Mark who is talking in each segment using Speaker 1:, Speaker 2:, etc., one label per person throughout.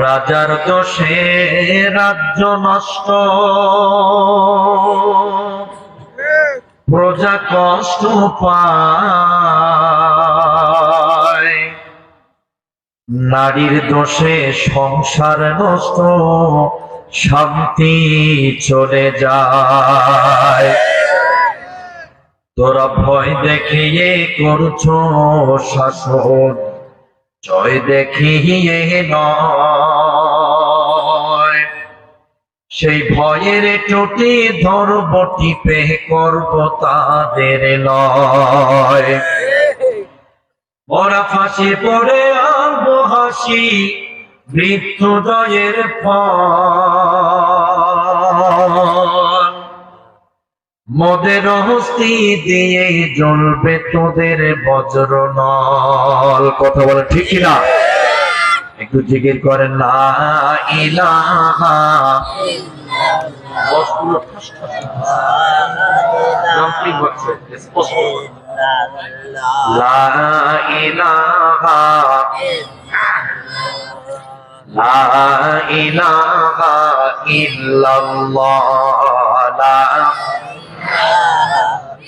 Speaker 1: রাজার দোষে রাজ্য নষ্ট। প্রজা কষ্ট নারীর দোষে সংসার নষ্ট, শান্তি চলে যায়। তোরা ভয় দেখিয়ে করছ শাসন। জয় দেখিয়ে নয়। সেই ভয়ের টুটি ধরব, টিপে করব তাদের নয় ওরা ফাঁসি পড়ে আনব হাসি মৃত্যুদয়ের ফল মোদের হস্তি দিয়ে জ্বলবে তোদের বজ্র নল। কথা বলে ঠিক না একটু জিকির করেন না ইলাহা লা ইলাহা লা ইলাহা ইল্লাল্লাহ। লা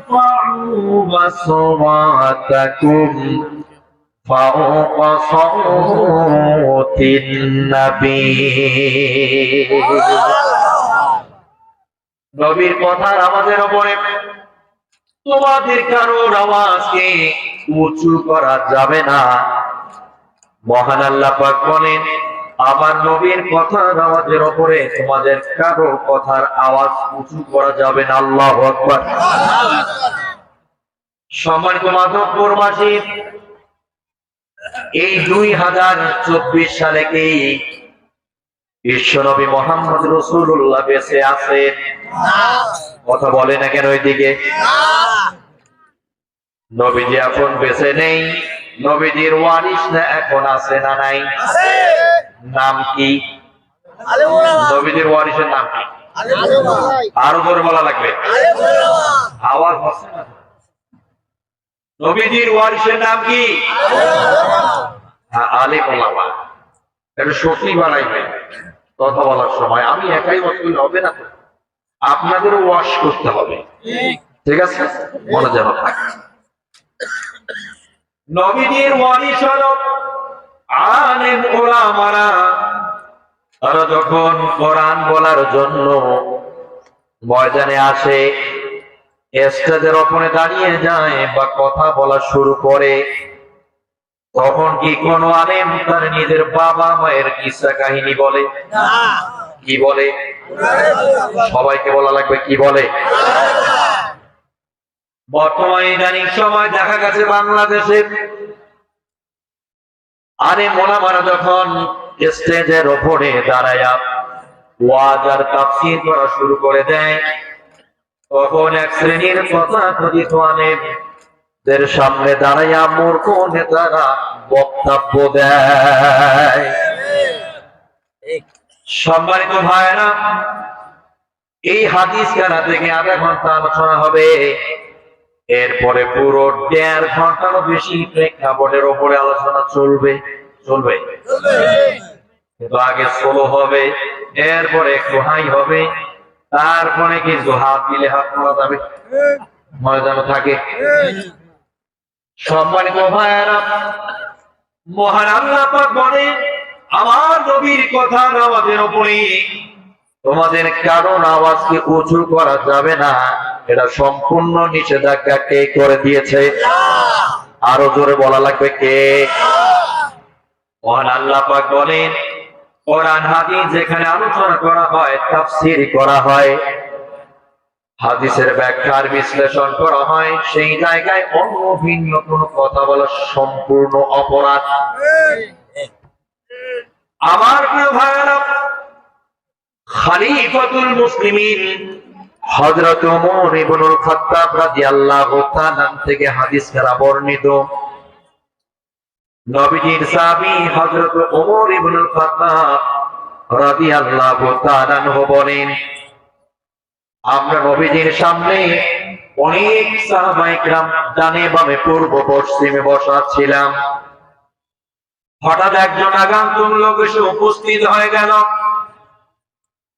Speaker 1: ترفعوا أصواتكم فوق صوت النبي নবীর কথার আমাদের ওপরে তোমাদের কারোর আওয়াজকে উঁচু করা যাবে না মহান আল্লাহ পাক বলেন আমার নবীর কথার আওয়াজের ওপরে তোমাদের কারও কথার আওয়াজ উঁচু করা যাবে না, আল্লাহ আকবার। সম্মানিত মাধবপুরবাসী এই দুই হাজার চব্বিশ সালে কি বিশ্বনবী মোহাম্মদ রসুল্লাহ বেঁচে আছেন কথা বলে না কেন ওইদিকে নবীজি এখন বেঁচে নেই, নবীজির ওয়ারিস না এখন আছে না নাই? নাম কি? নবীজির ওয়ারিসের নাম কি? আরও জোরে বলা লাগবে। আওয়াজ হচ্ছে না। নবীজির ওয়ারিসের নাম কি? হ্যাঁ, এটা বানাইবে কথা বলার সময়। আমি একাই অসুবিধা হবে না তো? আপনাদেরও ওয়াশ করতে হবে। ঠিক আছে? মনে যেন থাকে। নবীজির ওয়ারিস হলো আলেম ওলামারা তারা যখন কোরআন বলার জন্য ময়দানে আসে স্টেজের ওপরে দাঁড়িয়ে যায় বা কথা বলা শুরু করে তখন কি কোনো আলেম তার নিজের বাবা মায়ের কিসা কাহিনী বলে? কি বলে? সবাইকে বলা লাগবে কি বলে? বর্তমানে ইদানিং সময় দেখা গেছে বাংলাদেশে আরে মোলামারা যখন স্টেজের ওপরে দাঁড়ায়া ওয়াজ আর তাফসীর করা শুরু করে দেয়, তখন এক শ্রেণির কথা কথিত আলেমদের সামনে দাঁড়াইয়া মূর্খ নেতারা বক্তব্য দেয়। সম্মানিত ভাইরা এই হাদিস খানা থেকে আধা ঘণ্টা আলোচনা হবে? এরপরে পুরো দেড় ঘন্টারও বেশি প্রেক্ষাপটের ওপরে আলোচনা চলবে। চলবে। কিন্তু আগে সোলো হবে, এরপরে একটু হাই হবে, তারপরে কিন্তু হাত দিলে হাত পড়া যাবে। ময়দান থাকে। সম্মানিত ভাইয়েরা, মহান আল্লাহ বলে আমার নবীর কথা আমাদের ওপরে তোমাদের কারণ আওয়াজকে উঁচু করা যাবে না। এটা সম্পূর্ণ নিষেধাজ্ঞা কে করে দিয়েছে? আরও জোরে বলা লাগবে কে? আল্লাহ পাক বলেন কোরআন হাদিস যেখানে আলোচনা করা হয় তাফসীর করা হয়। হাদিসের ব্যাখ্যার বিশ্লেষণ করা হয় সেই জায়গায় অন্য ভিন্ন কোনো কথা বলা সম্পূর্ণ অপরাধ। আমার প্রিয় ভাইয়েরা খালিফাতুল মুসলিমিন হযরত ওমর ইবনুল খাত্তাব রাদিয়াল্লাহু তাআলা থেকে হাদিস দ্বারা বর্ণিত নবীজির সাহাবী হযরত ওমর ইবনুল খাত্তাব রাদিয়াল্লাহু তাআলা আনহু বলেন আমরা নবীজির সামনে অনেক সাহাবায়ে کرام ডানে বামে পূর্ব পশ্চিমে বসা ছিলাম হঠাৎ একজন আগান্তুক লোক এসে উপস্থিত হয়ে গেল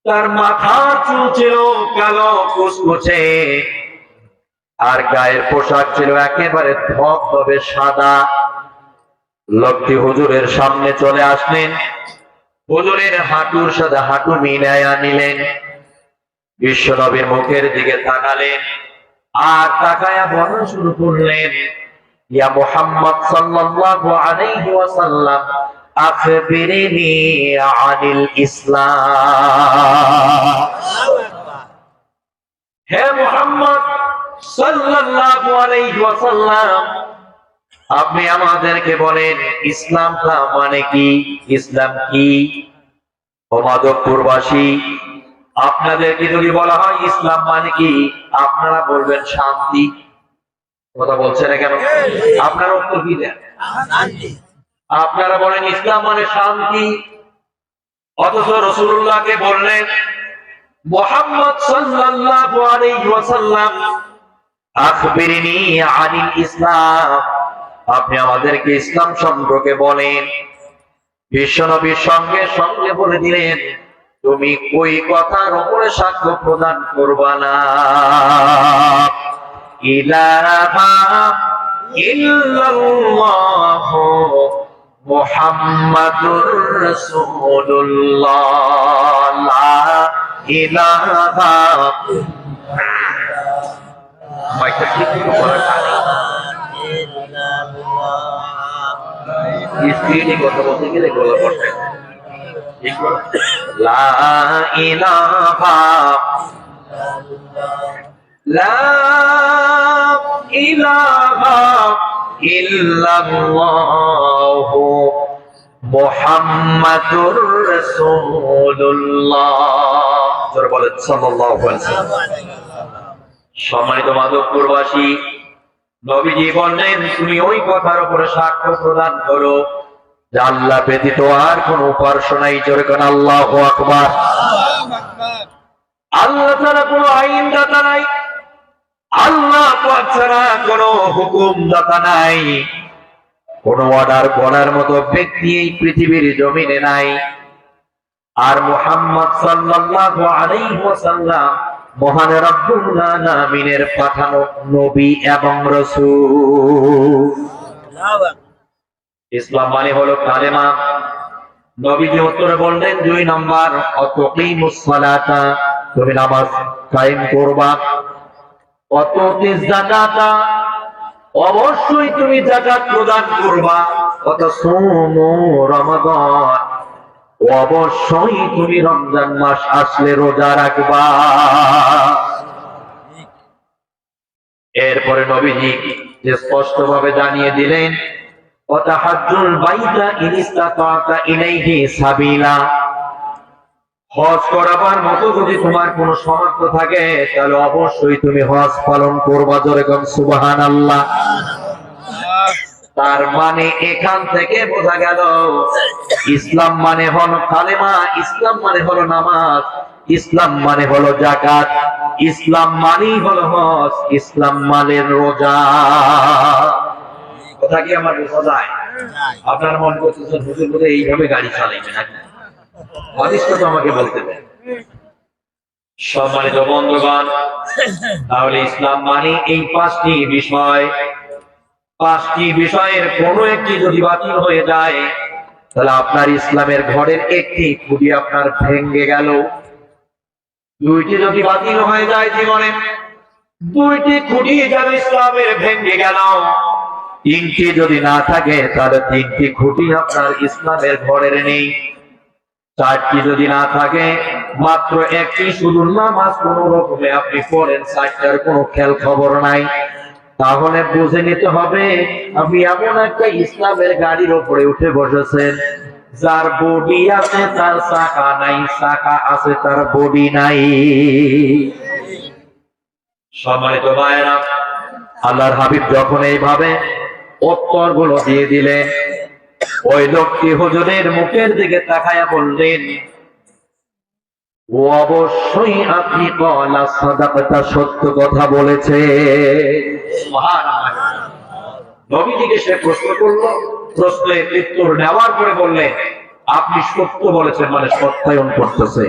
Speaker 1: তার মাথার চুল ছিল কালো কুচকুচে আর গায়ের পোশাক ছিল একেবারে ধবধবে সাদা। লোকটি হুজুরের সামনে চলে আসলেন। হুজুরের হাঁটুর সাথে হাঁটু মিলাইয়া নিলেন। বিশ্বনবীর মুখের দিকে তাকালেন আর তাকায়া বলা শুরু করলেন, ইয়া মুহাম্মদ সাল্লাল্লাহু আলাইহি ওয়াসাল্লাম আখবিরনি আনিল ইসলাম। হে মুহাম্মদ সাল্লাল্লাহু আলাইহি ওয়াসাল্লাম আপনি আমাদেরকে বলেন ইসলামটা মানে কি? ইসলাম কি? ও মাধবপুরবাসী আপনাদেরকে যদি বলা হয় ইসলাম মানে কি আপনারা বলবেন শান্তি। কথা বলছেন না কেন? আপনারা উত্তর কি দেন। আপনারা বলেন ইসলাম মানে শান্তি। অথচ রসুল্লাহকে বললেন, মোহাম্মদ সাল্লাল্লাহু আলাইহি ওয়াসাল্লাম ইসলাম। আপনি আমাদেরকে ইসলাম সম্পর্কে বলেন। বিশ্বনবীর সঙ্গে সঙ্গে বলে দিলেন, তুমি ওই কথার উপরে সাক্ষ্য প্রদান করবা না। ইলাহা ইল্লাল্লাহ মুহাম্মাদুর রাসূলুল্লাহ লা ইলাহা মাইকটা ঠিক করে স্ত্রী লা ইল্লাল্লাহ মুহাম্মাদুর রাসূলুল্লাহ। জোরে বলেন সাল্লাল্লাহু আলাইহি সম্মানিত মাধবপুরবাসী। নবীজি বললেন তুমি ওই কথার উপরে সাক্ষ্য প্রদান করো যে আল্লাহ ব্যতীত আর কোন উপাস্য নাই। জোরে কোন আল্লাহ আকবার। আল্লাহ ছাড়া কোনো আইন দাতা নাই। আল্লাহ ছাড়া কোনো হুকুম দাতা নাই। কোন অর্ডার করার মতো ব্যক্তি এই পৃথিবীর জমিনে নাই। আর মোহাম্মদ ওয়াসাল্লাম মহান রব্বুল পাঠানো নবী এবং রাসূল। ইসলাম মানে হলো কালেমা। নবীজি উত্তরে বললেন, দুই নম্বর, অতকিমুস সালাতা তুমি নামাজ কায়েম করবা। অবশ্যই তুমি যাকাত প্রদান করবা। অত সোমো রমাদান। অবশ্যই তুমি রমজান মাস আসলে রোজা রাখবা। এরপরে নবীজি যে স্পষ্ট ভাবে জানিয়ে দিলেন ওয়াতাহাজ্জুল বাইতা ইন ইসতাতা ইলাইহি সাবিলা। হজ করাবার মতো যদি তোমার কোনো সামর্থ্য থাকে, তাহলে অবশ্যই তুমি হজ পালন করবা জোরে কম সুবহানাল্লাহ। তার মানে এখান থেকে বোঝা গেল, ইসলাম মানে হলো কালেমা, ইসলাম মানে হলো নামাজ, ইসলাম মানে হলো জাকাত ইসলাম মানেই হলো হজ, ইসলাম মানে রোজা। কথা কি আমার বোঝা যায়? আপনার মন করতেছেন হুজুর বোধহয় এইভাবে গাড়ি চালাইবে নাকি? হাদিসটা তো আমাকে বলতে দেন সম্মানিত বন্ধুগণ, তাহলে ইসলাম মানে এই পাঁচটি বিষয়। পাঁচটি বিষয়ের কোন একটি যদি বাতিল হয়ে যায়, তাহলে আপনার ইসলামের ঘরের একটি খুঁটি আপনার ভেঙ্গে গেল। দুইটি যদি বাতিল হয়ে যায় জীবনে, দুইটি খুঁটি যেন ইসলামের ভেঙ্গে গেল। তিনটি যদি না থাকে, তাহলে তিনটি খুঁটি আপনার ইসলামের ঘরের নেই। চারটি যদি না থাকে, মাত্র একটি, শুধু নামাজ কোন রকমে আপনি পড়েন, চারটার কোনো খেয়াল খবর নাই। তাহলে বুঝে নিতে হবে, আপনি এমন একটা ইসলামের গাড়ির ওপরে উঠে বসেছেন, যার বডি আছে, তার চাকা নাই চাকা আছে, তার বডি নাই। সম্মানিত ভাইয়েরা, আল্লাহর হাবিব যখন এইভাবে উত্তরগুলো দিয়ে দিলেন ওই লোকটি হুজুরের মুখের দিকে তাকায়া বললেন অবশ্যই আপনি কলা সত্য কথা বলেছে নবীজিকে সে প্রশ্ন করল উত্তর নেওয়ার পরে আপনি সত্য বলেছেন মানে সত্যায়ন করতেছে।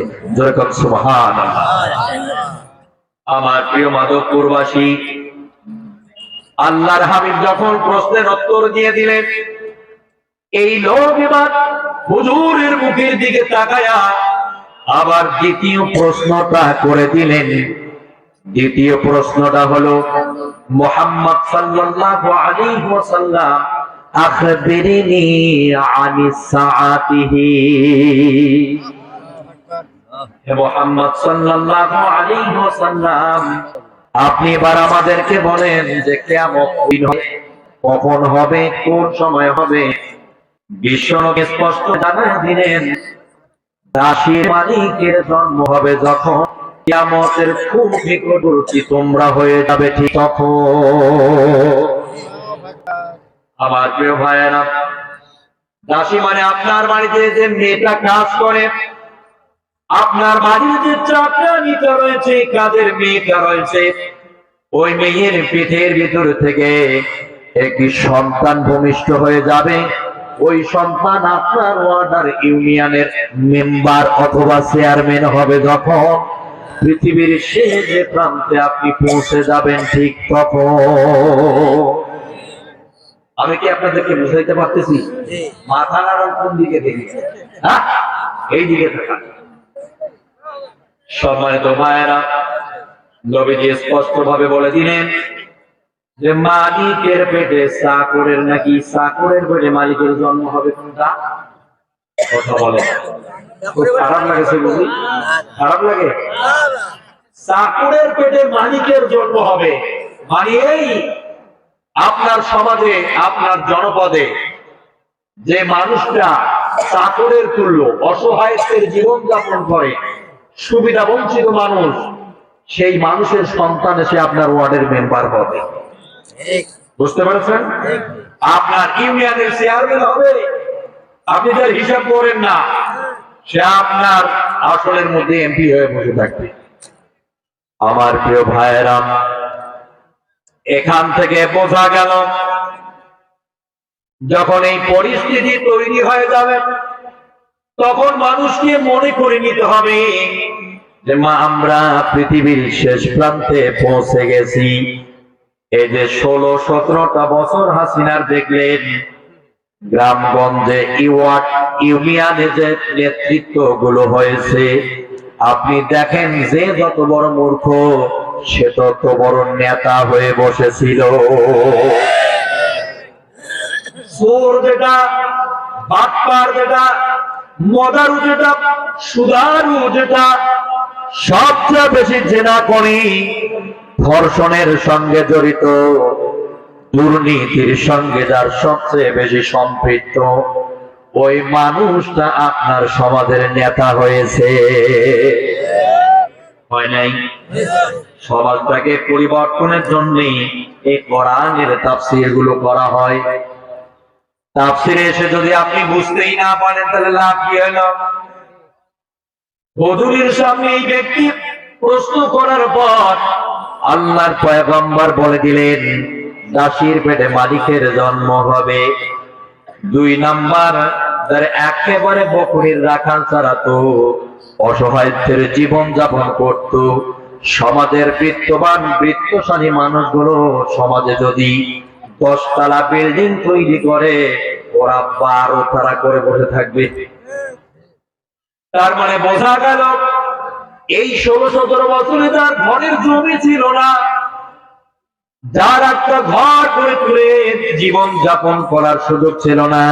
Speaker 1: আমার প্রিয় মাধবপুরবাসী, আল্লাহর হাবিব যখন প্রশ্নের উত্তর দিয়ে দিলেন এই লোক এবার হুজুরের মুখের দিকে তাকায়া আবার দ্বিতীয় প্রশ্নটা করে দিলেন। দ্বিতীয় প্রশ্নটা হলো মোহাম্মদ সাল্লাল্লাহু আলাইহি ওয়াসাল্লাম আপনি এবার আমাদেরকে বলেন যে হবে, কখন হবে কোন সময় হবে? বিশ্বনবী স্পষ্ট জানায় দিলেন মালিকের জন্ম হবে যখন কিয়ামতের খুব তোমরা হয়ে যাবে ঠিক তখন। আমার প্রিয় ভাইয়েরা, দাসী মানে আপনার বাড়িতে যে মেয়েটা কাজ করে, আপনার বাড়ির যে রয়েছে কাজের মেয়েটা রয়েছে, ওই মেয়ের পিঠের ভিতর থেকে একটি সন্তান ভূমিষ্ঠ হয়ে যাবে। ওই সন্তান আপনার ওয়ার্ডার ইউনিয়নের মেম্বার অথবা চেয়ারম্যান হবে যখন পৃথিবীর শেষ যে প্রান্তে আপনি পৌঁছে যাবেন ঠিক তখন। আমি কি আপনাদেরকে বুঝাইতে পারতেছি? মাথা নাড়ার কোন দিকে দেখি? হ্যাঁ? এই দিকে থাকা সম্মানিত মায়েরা। নবীজি স্পষ্ট ভাবে বলে দিলেন যে মালিকের পেটে চাকরের নাকি চাকরের পেটে মালিকের জন্ম হবে কোনটা? কথা বলে। খারাপ লাগেছে বুঝি খারাপ লাগে? চাকরের পেটে মালিকের জন্ম হবে মানে আপনার সমাজে, আপনার জনপদে যে মানুষটা চাকরের তুল্য অসহায়ত্বের জীবন যাপন করে, সুবিধা বঞ্চিত মানুষ, সেই মানুষের সন্তান এসে আপনার ওয়ার্ডের মেম্বার হবে। বুঝতে পারছেন? আপনার ইউনিয়নের চেয়ারম্যান হবে। আপনি যার হিসাব করেন না। সে আপনার আসলের মধ্যে এমপি হয়ে বসে থাকবে। আমার প্রিয় ভাইয়েরা, এখান থেকে বোঝা গেল, যখন এই পরিস্থিতি তৈরি হয়ে যাবে, তখন মানুষকে মনে করে নিতে হবে যে মা, আমরা পৃথিবীর শেষ প্রান্তে পৌঁছে গেছি। এই যে ষোলো, সতেরোটা বছর হাসিনার দেখলেন, গ্রামগঞ্জে ইওয়ার্ড ইউনিয়নে যে নেতৃত্বগুলো হয়েছে, আপনি দেখেন যে যত বড় মূর্খ, সে তত বড় নেতা হয়ে বসেছিল। যেটা মদারু যেটা যেটা, সবচেয়ে বেশি জেনা করি ধর্ষণের সঙ্গে জড়িত, দুর্নীতির সঙ্গে যার সবচেয়ে বেশি সম্পৃক্ত, ওই মানুষটা আপনার সমাজের নেতা হয়েছে। হয় নাই? সমাজটাকে পরিবর্তনের জন্য এই কোরআনের তাফসিরগুলো করা হয়। তাফসিরে এসে যদি আপনি বুঝতেই না পারেন, তাহলে লাভ কি হলো? হুজুরের সামনে এই ব্যক্তি প্রশ্ন করার পর আল্লাহর পয়গম্বর বলে দিলেন, দাসীর পেটে মালিকের জন্ম হবে। দুই নাম্বার যারা একেবারে বকরির রাখাল ছাড়া তো অসহায়ত্বের জীবন যাপন করত। সমাজের বৃত্তবান, বৃত্তশালী মানুষগুলো সমাজে যদি দশতলা বিল্ডিং তৈরি করে, ওরা বারো তারা করে বসে থাকবে। তার মানে বোঝা গেল এই ষোলো সতেরো বছরে তার ঘরের জমি ছিল না। যার একটা ঘর করে তুলে জীবন যাপন করার সুযোগ ছিল না।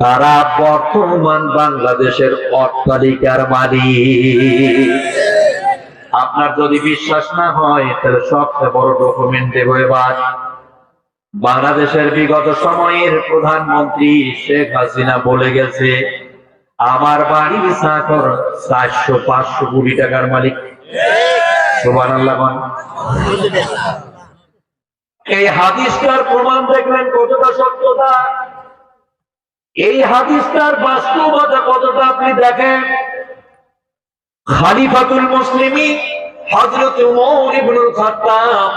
Speaker 1: তারা বর্তমান বাংলাদেশের অট্টালিকার মালিক। আপনার যদি বিশ্বাস না হয়, তাহলে সবচেয়ে বড় ডকুমেন্ট এবার। বাংলাদেশের বিগত সময়ের প্রধানমন্ত্রী শেখ হাসিনা বলে গেছে আমার বাড়ির চাকর চারশো পাঁচশো কোটি টাকার মালিক। সোবান আল্লাহ এই হাদিসটার প্রমাণ দেখলেন কতটা সত্যতা? এই হাদিসটার বাস্তবতা কতটা আপনি দেখেন? খালিফাতুল মুসলিমিন হযরত ওমর ইবনুল খাত্তাব,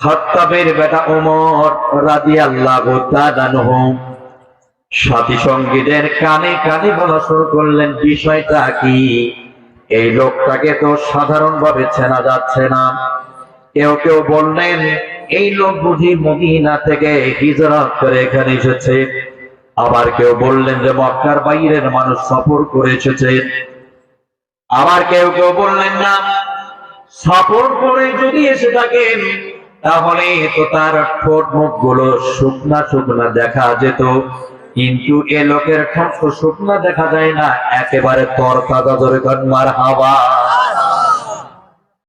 Speaker 1: খাত্তাবের বেটা ওমর রাদিয়াল্লাহু তাআলা আনহু। সাথী সঙ্গীদের কানে কানে বলা শুরু করলেন, বিষয়টা কি? এই লোকটাকে তো সাধারণভাবে চেনা যাচ্ছে না। কেউ কেউ বললেন, এই লোক বুঝি মদিনা থেকে হিজরত করে এখানে এসেছে। আবার কেউ বললেন যে মক্কার বাইরের মানুষ সফর করে এসেছে। আবার কেউ কেউ বললেন, না, সফর করে যদি এসে থাকেন, তাহলে তো তার ঠোঁট মুখগুলো শুকনা শুকনা দেখা যেত। কিন্তু এ লোকের ঠোঁট স্বপ্ন দেখা যায় না একেবারে তরতাজা ধরে মার হাওয়া।